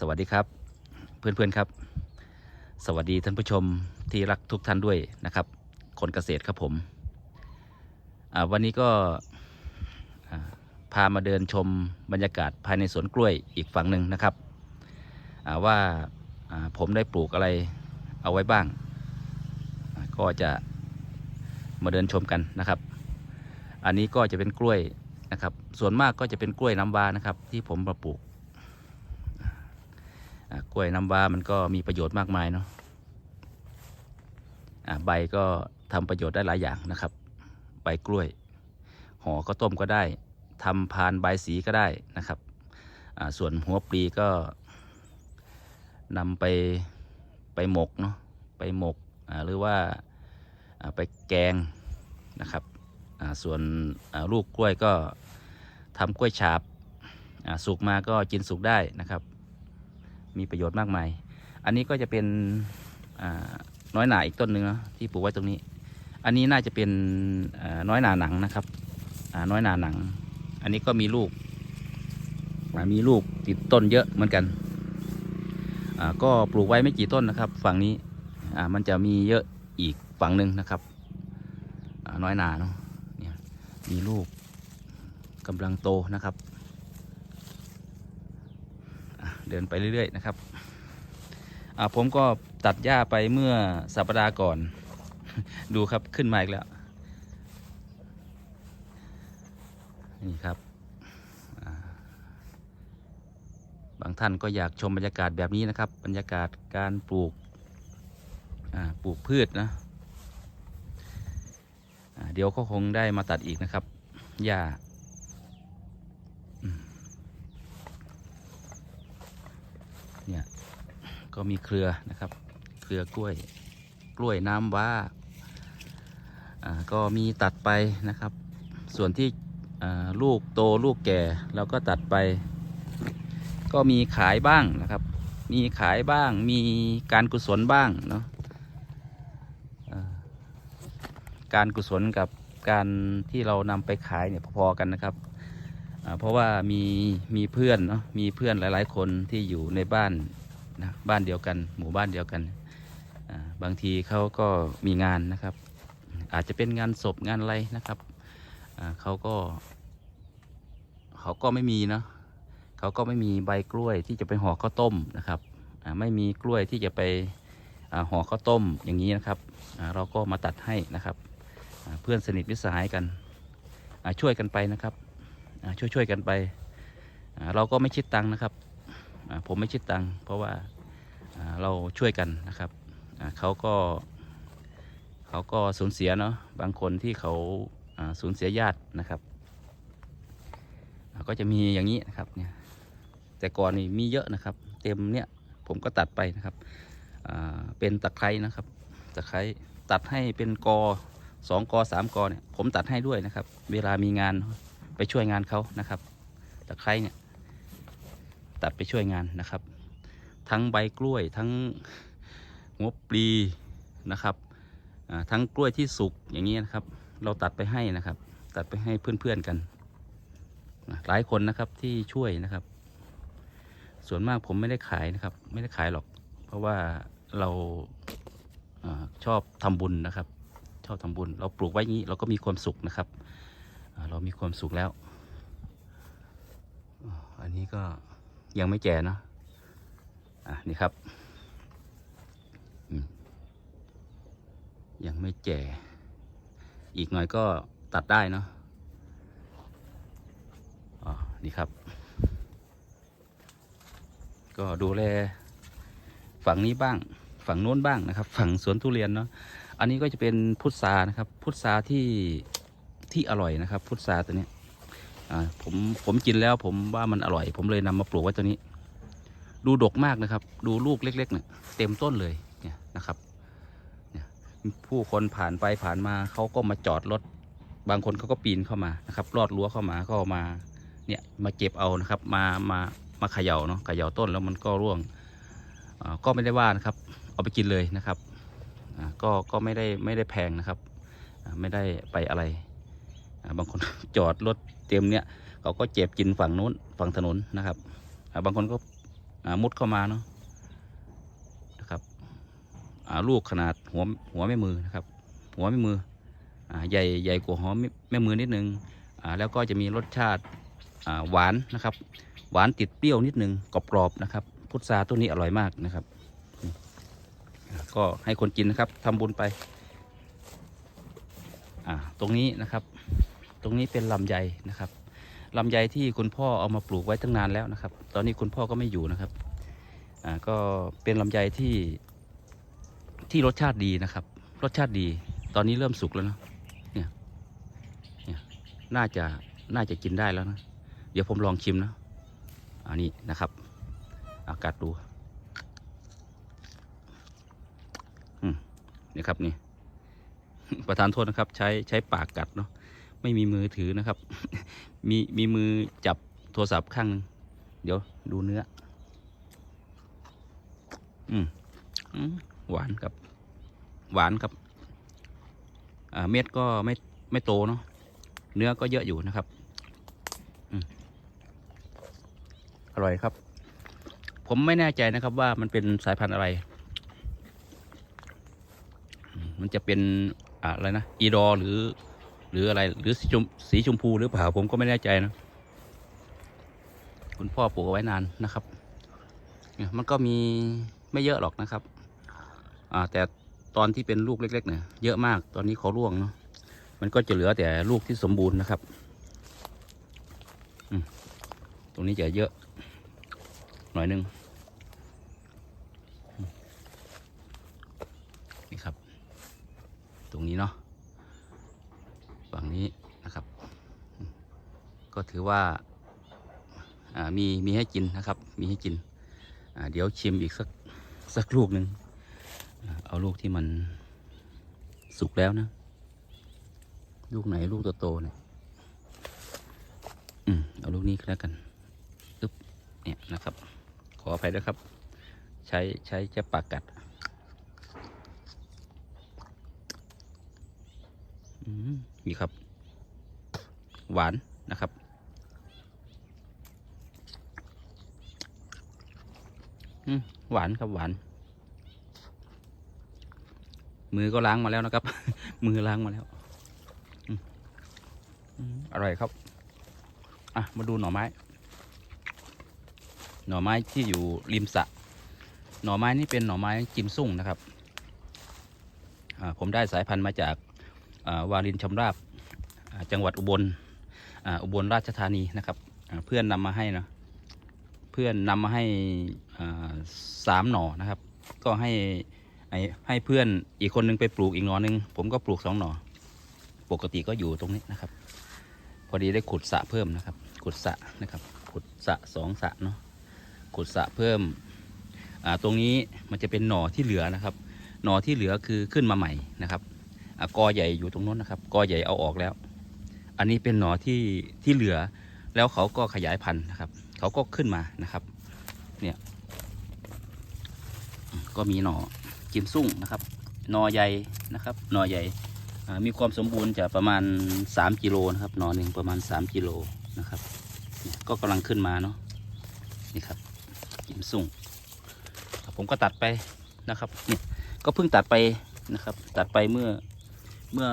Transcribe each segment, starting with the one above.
สวัสดีครับ เพื่อนๆครับ สวัสดีท่านผู้ชมที่รักทุกท่านด้วยนะครับ คนเกษตรครับผมวันนี้ก็พามาเดินชมบรรยากาศภายในสวนกล้วยอีกฝั่งหนึ่งนะครับว่าผมได้ปลูกอะไรเอาไว้บ้าง ก็จะมาเดินชมกันนะครับ อันนี้ก็จะเป็นกล้วยนะครับ ส่วนมากก็จะเป็นกล้วยน้ำว้านะครับ ที่ผมมาปลูก ล้วยน้ำว้ามันก็มีประโยชน์มากมายเนาะะใบก็ทำประโยชน์ได้หลายอย่างนะครับ ใบกล้วยห่อก็ต้มก็ได้ทำพานใบสีก็ได้นะครับ ส่วนหัวปลีก็นำไปไปหมกเนาะไปหมกหรือว่าไปแกงนะครับส่วนลูกกล้วยก็ทำกล้วยฉาบสุกมาก็กินสุกได้นะครับ มีประโยชน์มากมาย อันนี้ก็จะเป็นน้อยหนาอีกต้นหนึ่งนะที่ปลูกไว้ตรงนี้ อันนี้น่าจะเป็นน้อยหนาหนังนะครับน้อยหนาหนัง อันนี้ก็มีลูกมีลูกติดต้นเยอะเหมือนกันก็ปลูกไว้ไม่กี่ต้นนะครับ ฝั่งนี้มันจะมีเยอะอีกฝั่งหนึ่งนะครับน้อยหนาเนาะมีลูกกำลังโตนะครับ อะ เดินไปเรื่อยๆนะครับอ่าผมก็ตัดหญ้าไปเมื่อสัปดาห์ก่อน ดูครับขึ้นมาอีกแล้ว นี่ครับ บางท่านก็อยากชมบรรยากาศแบบนี้นะครับ บรรยากาศการปลูกอ่าปลูกพืชนะเดี๋ยวก็คงได้มาตัดอีกนะครับหญ้า เนี่ยก็มีเครือนะครับ เครือกล้วยกล้วยน้ำว้าก็มีตัดไปนะครับ ส่วนที่ลูกโตลูกแก่เราก็ตัดไป ก็มีขายบ้างนะครับ มีขายบ้างมีการกุศลบ้างเนาะการกุศลกับการที่เรานำไปขายเนี่ยพอๆกันนะครับ เพราะว่ามีมีเพื่อนเนาะมีเพื่อนหลาย ๆ คนที่อยู่ในบ้านนะบ้านเดียวกัน หมู่บ้านเดียวกัน บางทีเขาก็มีงานนะครับ อาจจะเป็นงานศพงานอะไรนะครับเขาก็ เขาก็ไม่มีเนาะเขาก็ไม่มีใบกล้วยที่จะไปห่อข้าวต้มนะครับไม่มีกล้วยที่จะไปห่อข้าวต้มอย่างนี้นะครับเราก็มาตัดให้นะครับ เพื่อนสนิทมิสหายกันช่วยกันไปนะครับ ช่วยๆกันไป เราก็ไม่คิดตังค์นะครับ ผมไม่คิดตังค์เพราะว่าเราช่วยกันนะครับ เขาก็เขาก็สูญเสียเนาะบางคนที่เขาสูญเสียญาตินะครับ ก็จะมีอย่างนี้นะครับเนี่ยแต่ก่อนนี่มีเยอะนะครับ เต็มเนี่ยผมก็ตัดไปนะครับเป็นตะไคร้นะครับ ตะไคร้ตัดให้เป็นกอสองกอสามกอเนี่ยผมตัดให้ด้วยนะครับ เวลามีงาน ไปช่วยงานเขานะครับตะไคร้เนี่ยตัดไปช่วยงานนะครับ ทั้งใบกล้วยทั้งหัวปลีนะครับทั้งกล้วยที่สุกอย่างนี้นะครับ เราตัดไปให้นะครับ ตัดไปให้เพื่อนๆกันหลายคนนะครับที่ช่วยนะครับ ส่วนมากผมไม่ได้ขายนะครับ ไม่ได้ขายหรอก เพราะว่าเราอชอบทำบุญนะครับ ชอบทำบุญ เราปลูกไว้งี้เราก็มีความสุขนะครับ เรามีความสุขแล้ว อันนี้ก็ยังไม่แก่เนอะอะนี่ครับ ยังไม่แก่ อีกหน่อยก็ตัดได้เนาะอ๋อนี่ครับ ก็ดูแลฝั่งนี้บ้าง ฝั่งโน้นบ้างนะครับ ฝั่งสวนทุเรียนเนาะอันนี้ก็จะเป็นพุทรานะครับ พุทราที่ ที่อร่อยนะครับ พุทราตัวนี้ผมผมกินแล้วผมว่ามันอร่อย ผมเลยนำมาปลูกไว้ตัวนี้ ดูดกมากนะครับ ดูลูกเล็กๆเนี่ยเต็มต้นเลยเนี่ยนะครับเนี่ยผู้คนผ่านไปผ่านมาเขาก็มาจอดรถบางคนเขาก็ปีนเข้ามานะครับลอดรั้วเข้ามาก็เอามาเนี่ยมาเก็บเอานะครับ มามามาเขย่าเนาะเขย่าต้นแล้วมันก็ร่วงก็ไม่ได้ว่านะครับ เอาไปกินเลยนะครับก็ก็ไม่ได้ไม่ได้แพงนะครับ ไม่ได้ไปอะไร บางคนจอดรถเต็มเนี่ยเขาก็เจ็บกินฝั่งนู้นฝั่งถนนนะครับบางคนก็มุดเข้ามาเนาะนะครับลูกขนาดหัวหัวแม่มือนะครับ หัวแม่มือใหญ่ใหญ่กว่าหัวแม่มือนิดนึงอ่าแล้วก็จะมีรสชาติหวานนะครับ หวานติดเปรี้ยวนิดนึงกรอบๆนะครับ พุทราตัวนี้อร่อยมากนะครับ ก็ให้คนกินนะครับทำบุญไปตรงนี้นะครับ รงนี้เป็นลำไยนะครับลำไยที่คุณพ่อเอามาปลูกไว้ตั้งนานแล้วนะครับ ตอนนี้คุณพ่อก็ไม่อยู่นะครับอ่าก็เป็นลำไยที่ที่รสชาติดีนะครับ รสชาติดี ตอนนี้เริ่มสุกแล้วนะเนี่ยเนี่ยน่าจะน่าจะกินได้แล้วนะ เดี๋ยวผมลองชิมนะอันนี้นะครับ อากาศดูอืมนี่ครับนี่ประธานโทษนะครับ ใช้ใช้ปากกัดเนาะ ไม่มีมือถือนะครับ มีมีมือจับโทรศัพท์ข้างหนึง เดี๋ยวดูเนื้อ อืมหวานครับ หวานครับ อ่าเม็ดก็ไม่ไม่โตเนาะ เนื้อก็เยอะอยู่นะครับอร่อยครับ ผมไม่แน่ใจนะครับว่ามันเป็นสายพันธุ์อะไร มันจะเป็นอะอะไรนะ อีดอหรือ หรืออะไร หรือสีชมสีชมพูหรือเปล่าผมก็ไม่แน่ใจนะ คุณพ่อปลูกเอาไว้นานนะครับมันก็มีไม่เยอะหรอกนะครับ อ่า แต่ตอนที่เป็นลูกเล็ก ๆ เนี่ยเยอะมากตอนนี้เขาร่วงเนาะมันก็จะเหลือแต่ลูกที่สมบูรณ์นะครับอตรงนี้จะเยอะ หน่อยนึงนี่ครับ ตรงนี้เนาะ ฝั่งนี้นะครับ ก็ถือว่าามีมีให้กินนะครับ มีให้กิน เดี๋ยวชิมอีกสักสักลูกหนึ่งเอาลูกที่มันสุกแล้วนะ ลูกไหนลูกโตๆเนี่ยอืมเอาลูกนี้แล้วกันอึ๊บเนี่ยนะครับ ขออภัยด้วยครับ ใช้ใช้จะปากกัดอืม นี่ครับ หวานนะครับ หวานครับหวาน มือก็ล้างมาแล้วนะครับ มือล้างมาแล้วอร่อยครับ อะ มาดูหน่อไม้ หน่อไม้ที่อยู่ริมสระ หน่อไม้นี่เป็นหน่อไม้จิมซุ่งนะครับ ผมได้สายพันธุ์มาจาก วารินชำราบจังหวัดอุบลอ,อุบลราชธานีนะครับเพื่อนนำมาให้นะเพื่อนนำมาให้สามหน่อนะครับ ก็ให้ให้เพื่อนอีกคนนึงไปปลูกอีกหน่อนึงผมก็ปลูกสองหน่อ ปกติก็อยู่ตรงนี้นะครับ พอดีได้ขุดสะเพิ่มนะครับ ขุดสะนะครับ ขุดสะสองสะเนาะขุดสะเพิ่มตรงนี้มันจะเป็นหน่อที่เหลือนะครับ หน่อที่เหลือคือขึ้นมาใหม่นะครับ อกอใหญ่อยู่ตรงนู้นนะครับ กอใหญ่เอาออกแล้ว อันนี้เป็นหน่อที่ที่เหลือ แล้วเขาก็ขยายพันธุ์นะครับ เขาก็ขึ้นมานะครับ เนี่ย ก็มีหน่อจิมซุ่งนะครับ หน่อใหญ่นะครับ หน่อใหญ่ มีความสมบูรณ์จะประมาณ 3กิโลนะครับ หน่อหนึ่งประมาณ 3กิโลนะครับ ก็กำลังขึ้นมาเนาะ นี่ครับจิมซุ่ง ผมก็ตัดไปนะครับ เนี่ย ก็เพิ่งตัดไปนะครับ ตัดไปเมื่อ เมื่อ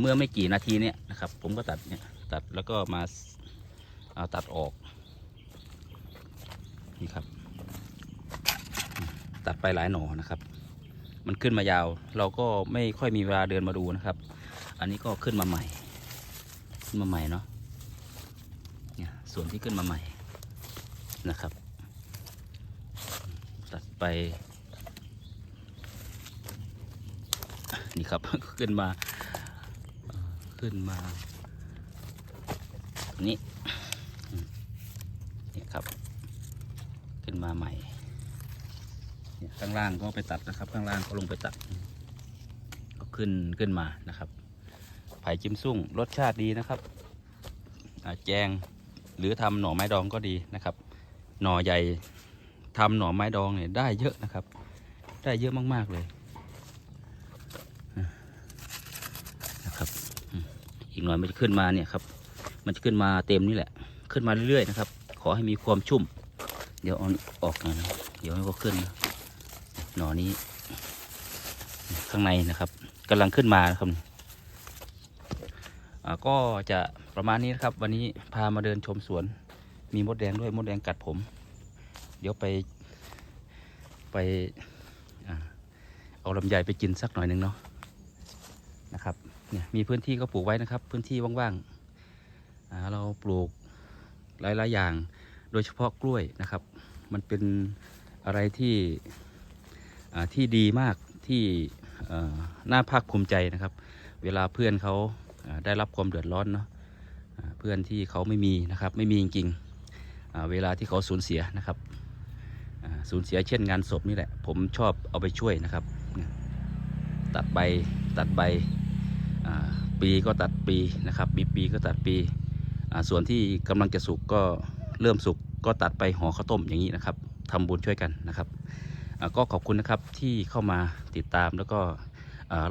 เมื่อไม่กี่นาทีเนี่ยนะครับ ผมก็ตัดเนี่ยตัดแล้วก็มาเอาตัดออกนี่ครับ ตัดไปหลายหน่อนะครับ มันขึ้นมายาว เราก็ไม่ค่อยมีเวลาเดินมาดูนะครับ อันนี้ก็ขึ้นมาใหม่ ขึ้นมาใหม่เนาะเนี่ยส่วนที่ขึ้นมาใหม่นะครับ ตัดไป นี่ครับ ขึ้นมา ขึ้นมาตรงนี้นี่ครับ ขึ้นมาใหม่ข้างล่างก็ไปตัดนะครับ ข้างล่างก็ลงไปตัด ก็ขึ้นขึ้นมานะครับไผ่จิ้มซุ่งรสชาติดีนะครับแจงหรือทำหน่อไม้ดองก็ดีนะครับ หน่อใหญ่ทำหน่อไม้ดองเนี่ยได้เยอะนะครับ ได้เยอะมากๆเลยนะครับอืม อีกหน่อยมันจะขึ้นมาเนี่ยครับ มันจะขึ้นมาเต็มนี่แหละ ขึ้นมาเรื่อยๆนะครับ ขอให้มีความชุ่ม เดี๋ยวเอาออกหน่อยนะเดี๋ยวให้เขาขึ้นหน่อนี้ ข้างในนะครับกำลังขึ้นมานะครับก็จะประมาณนี้นะครับ วันนี้พามาเดินชมสวน มีมดแดงด้วยมดแดงกัดผม เดี๋ยวไปไปอเอาลำไยไปกินสักหน่อยหนึ่งเนาะนะครับ เนี่ยมีพื้นที่ก็ปลูกไว้นะครับ พื้นที่ว่างๆเราปลูกหลายๆอย่าง โดยเฉพาะกล้วยนะครับ มันเป็นอะไรที่ที่ดีมากที่น่าภาคภูมิใจนะครับ เวลาเพื่อนเขาได้รับความเดือดร้อนเนาะเพื่อนที่เขาไม่มีนะครับไม่มีจริงๆเวลาที่เขาสูญเสียนะครับสูญเสียเช่นงานศพนี่แหละ ผมชอบเอาไปช่วยนะครับ ตัดใบตัดใบ ปีก็ตัดปีนะครับมีปีก็ตัดปี ส่วนที่กำลังจะสุกก็เริ่มสุกก็ตัดไปห่อข้าวต้มอย่างนี้นะครับทำบุญช่วยกันนะครับ ก็ขอบคุณนะครับที่เข้ามาติดตามแล้วก็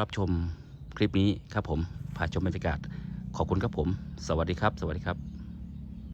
รับชมคลิปนี้ครับผมผ่าชมบรรยากาศ ขอบคุณครับผม สวัสดีครับ สวัสดีครับ